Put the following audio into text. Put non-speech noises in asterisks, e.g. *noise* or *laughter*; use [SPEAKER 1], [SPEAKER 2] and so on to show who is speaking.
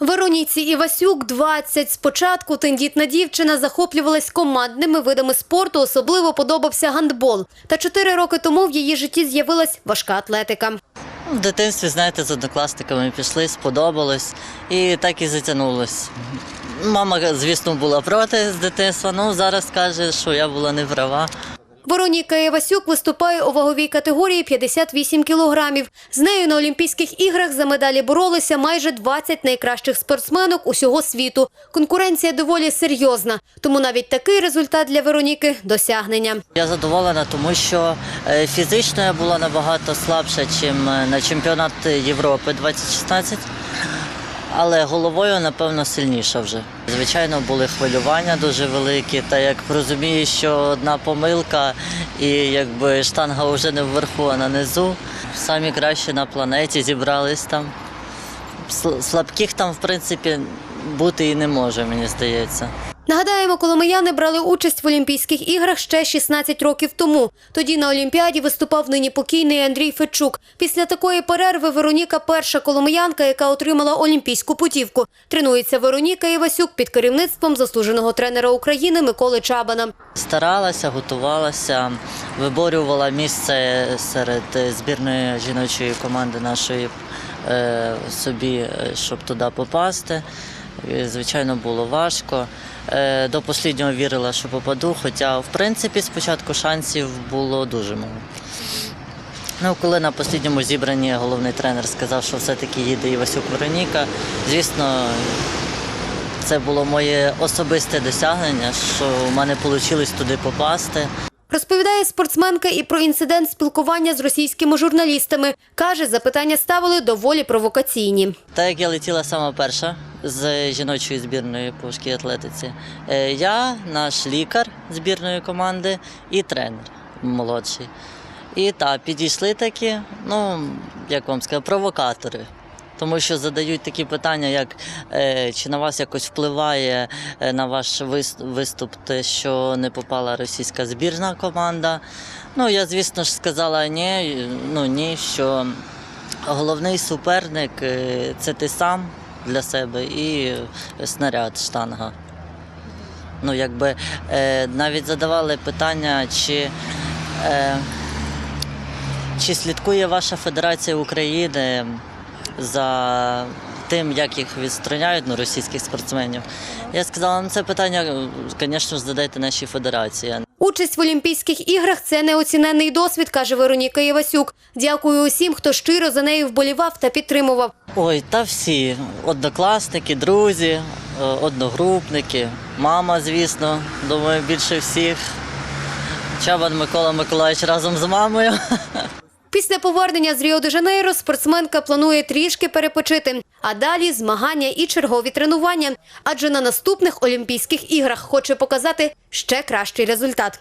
[SPEAKER 1] Вероніці Івасюк 20. Спочатку тендітна дівчина захоплювалась командними видами спорту, особливо подобався гандбол. Та чотири роки тому в її житті з'явилась важка атлетика.
[SPEAKER 2] В дитинстві, знаєте, з однокласниками пішли, сподобалось і так і затягнулось. Мама, звісно, була проти з дитинства, ну зараз каже, що я була не права.
[SPEAKER 1] Вероніка Івасюк виступає у ваговій категорії 58 кілограмів. З нею на Олімпійських іграх за медалі боролися майже 20 найкращих спортсменок усього світу. Конкуренція доволі серйозна, тому навіть такий результат для Вероніки – досягнення.
[SPEAKER 2] Я задоволена, тому що е, фізично я була набагато слабша, ніж на чемпіонат Європи 2016. Але головою, напевно, сильніша вже. Звичайно, були хвилювання дуже великі, та як розумію, що одна помилка і якби штанга вже не вверху, а на низу. Самі кращі на планеті зібрались там. Слабких там, в принципі, бути і не може, мені здається.
[SPEAKER 1] Нагадаємо, коломияни брали участь в Олімпійських іграх ще 16 років тому. Тоді на Олімпіаді виступав нині покійний Андрій Федчук. Після такої перерви Вероніка перша коломиянка, яка отримала олімпійську путівку. Тренується Вероніка Івасюк під керівництвом заслуженого тренера України Миколи Чабана.
[SPEAKER 2] Старалася, готувалася, виборювала місце серед збірної жіночої команди нашої е, собі, е, щоб туди попасти. Звичайно, було важко. Е, До останнього вірила, що попаду, хоча, в принципі, спочатку шансів було дуже мало. Ну, коли на останньому зібранні головний тренер сказав, що все-таки їде Івасюк Вероніка, звісно, це було моє особисте досягнення, що в мене вийшло туди попасти.
[SPEAKER 1] Розповідає спортсменка і про інцидент спілкування з російськими журналістами. Каже, запитання ставили доволі провокаційні.
[SPEAKER 2] Так як я летіла сама перша з жіночої збірної по важкій атлетиці, е, я, наш лікар збірної команди і тренер молодший. І так, підійшли такі, ну, як вам сказати, провокатори. Тому що задають такі питання, як е, чи на вас якось впливає е, на ваш виступ те, що не попала російська збірна команда. Ну, я, звісно ж, сказала ні, ну ні, що головний суперник е, це ти сам для себе і снаряд, штанга. Ну, якби навіть задавали питання, чи, чи слідкує ваша Федерація України за тим, як їх відстраняють ну, російських спортсменів. Я сказала, ну це питання, звісно задайте нашій федерації.
[SPEAKER 1] Участь в Олімпійських іграх це неоціненний досвід, каже Вероніка Івасюк. Дякую усім, хто щиро за нею вболівав та підтримував.
[SPEAKER 2] Ой, та всі однокласники, друзі, е, одногрупники, мама, звісно, думаю, більше всіх. Чабан Микола Миколаївич разом з мамою. *laughs*
[SPEAKER 1] Після повернення з Ріо-де-Жанейро спортсменка планує трішки перепочити, а далі змагання і чергові тренування. Адже на наступних Олімпійських іграх хоче показати ще кращий результат.